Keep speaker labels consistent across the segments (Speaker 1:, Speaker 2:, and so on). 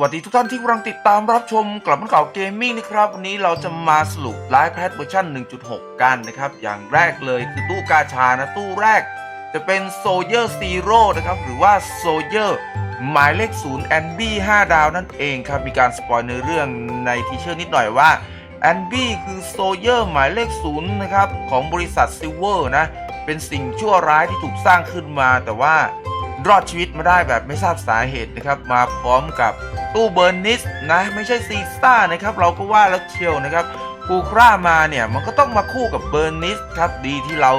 Speaker 1: วัสดีทุกท่านที่กำลังติดตามรับชมกลับมาเก่าเกมมิ่งนะครับ วันนี้เราจะมาสรุปไลฟ์แพทเวอร์ชัน1.6 กันนะครับ อย่างแรกเลยคือตู้กาชานะตู้แรก จะเป็นโซเยอร์ซีโร่นะครับ หรือว่าโซเยอร์หมายเลข0แอนบี้5ดาวนั่นเองครับ มีการสปอยในเรื่องในทีเชอร์นิดหน่อยว่าแอนบี้คือโซเยอร์หมายเลข0นะครับของบริษัทซิลเวอร์นะเป็นสิ่งชั่วร้ายที่ถูกสร้างขึ้นมาแต่ว่า รอดชีวิตมาได้แบบไม่ทราบสาเหตุนะครับ มาพร้อมกับตู้เบอร์นิสนะไม่ใช่ซีซ่านะครับ เราก็ว่าแล้วเชียวนะครับปูคร่ามาเนี่ยมันก็ต้องมาคู่กับเบอร์นิสครับดีที่เรา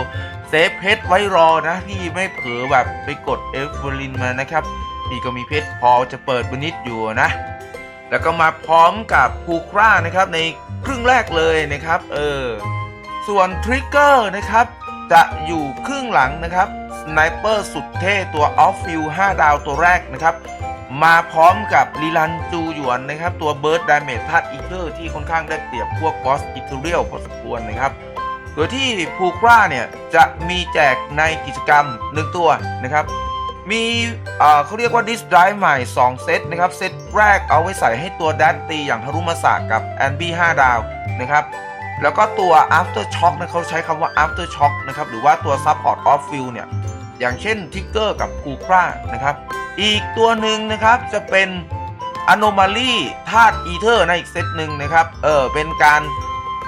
Speaker 1: เซฟเพชรไว้รอนะที่ไม่เผลอแบบไปกดเอฟเวอรินมานะครับนี่ก็มีเพชรพอจะเปิดเบอร์นิสอยู่นะแล้วก็มาพร้อมกับพูคร่านะครับในครึ่งแรกเลยนะครับเออส่วนทริกเกอร์นะครับจะอยู่ครึ่งหลังนะครับ สไนเปอร์สุดเท่ตัวออฟฟิล5ดาวตัวแรกนะครับ มาพร้อมกับลีลันจูหยวนนะครับ ตัวเบิร์ดดาเมจธาตุอีเทอร์ที่ค่อนข้างได้เปรียบพวกบอสอิเทเรียลพอสมควรนะครับโดยที่พูคราเนี่ย จะมีแจกในกิจกรรม 1 ตัวนะครับ มีเขาเรียกว่าดิสไดใหม่ 2 เซตนะครับ เซตแรกเอาไว้ใส่ให้ตัวแดนตีอย่างฮารุมาสะกับแอนบี้5ดาวนะครับแล้วก็ตัว after shock นะเขาใช้คำว่า after shock นะครับ หรือว่าตัว support off field เนี่ย อย่างเช่นทิกเกอร์กับกูครานะครับ อีกตัวหนึ่งนะครับจะเป็น anomaly ธาตุอีเทอร์ในอีกเซตหนึ่งนะครับ เออเป็นการ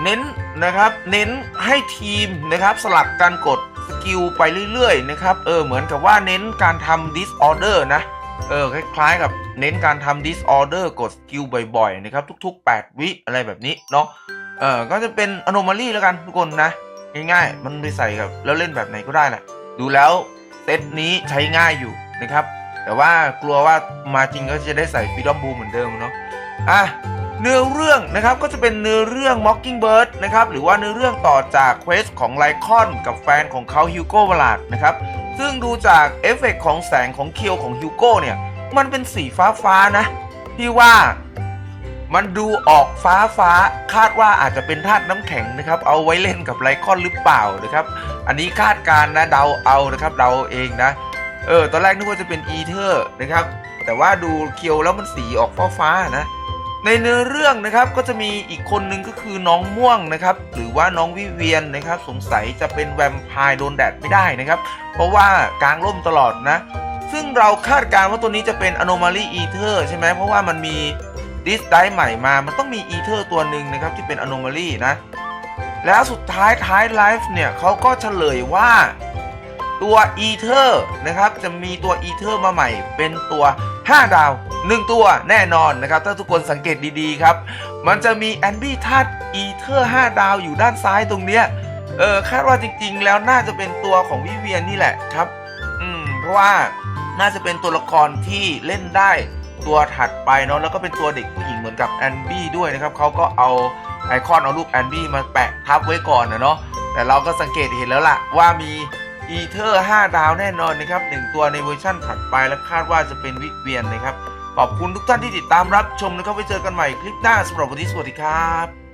Speaker 1: เน้นนะครับ เน้นให้ทีมนะครับสลับการกดสกิลไปเรื่อยๆนะครับ เออเหมือนกับว่าเน้นการทำ disorder นะ เออคล้ายๆกับเน้นการทำ disorder กดสกิลบ่อยๆนะครับทุก ๆ 8 วิอะไรแบบนี้เนาะ เออก็จะเป็น anomaly แล้วกันทุกคนนะ ง่ายๆ มันไปใส่กับแล้วเล่นแบบไหนก็ได้แหละดูแล้ว เซตนี้ใช้ง่ายอยู่นะครับ แต่ว่ากลัวว่ามาจริงก็จะได้ใส่ฟีดอมบูเหมือนเดิมเนาะอะเนื้อเรื่องนะครับก็จะเป็นเนื้อเรื่อง Mockingbird นะครับหรือว่าเนื้อเรื่องต่อจากเควสของไลคอนกับแฟนของเขาฮิวโก้วลาดนะครับซึ่งดูจากเอฟเฟกต์ของแสงของเคียวของฮิวโก้เนี่ยมันเป็นสีฟ้าฟ้านะ ที่ว่า มันดูออกฟ้าฟ้าๆคาดว่าอาจจะเป็นธาตุน้ำแข็งนะครับ เอาไว้เล่นกับไลคอนหรือเปล่านะครับ อันนี้คาดการณ์นะเดาเอานะครับเดาเองนะ เออตอนแรกนึกว่าจะเป็นอีเทอร์นะครับ แต่ว่าดูเคียวแล้วมันสีออกฟ้าฟ้าๆนะในเนื้อเรื่องนะครับก็จะมีอีกคนนึงก็คือน้องม่วงนะครับ หรือว่าน้องวิเวียนนะครับ สงสัยจะเป็นแวมไพร์โดนแดดไม่ได้นะครับ เพราะว่ากลางร่มตลอดนะ ซึ่งเราคาดการณ์ว่าตัวนี้จะเป็น anomaly ether ใช่ไหมเพราะว่ามันมี ดิสไดใหม่มา มันต้องมี ether ตัวหนึ่งนะครับที่เป็น anomaly นะ แล้วสุดท้ายท้ายไลฟ์เนี่ยเขาก็เฉลยว่าตัว Ether นะครับจะมีตัว Ether มาใหม่ เป็นตัว 5 ดาว 1 ตัวแน่นอนนะครับ ถ้าทุกคนสังเกตดีๆครับ มันจะมีแอนบี้ธาตุ Ether 5ดาวอยู่ด้านซ้ายตรงเนี้ยเออคาดว่าจริงๆ แล้วน่าจะเป็นตัวของวิเวียนนี่แหละครับ อืมเพราะว่าน่าจะเป็นตัวละครที่เล่นได้ ตัวถัดไปเนาะแล้วก็เป็นตัวเด็กผู้หญิงเหมือนกับแอนบี้ด้วยนะครับเขาก็เอาไอคอนเอารูปแอนบี้มาแปะทับไว้ก่อนนะเนาะแต่เราก็สังเกตเห็นแล้วล่ะว่ามีอีเทอร์5ดาวแน่นอนนะครับหนึ่งตัวในเวอร์ชั่นถัดไปและคาดว่าจะเป็นวิเวียนนะครับขอบคุณทุกท่านที่ติดตามรับชมนะครับไว้เจอกันใหม่คลิปหน้าสำหรับวันนี้สวัสดีครับ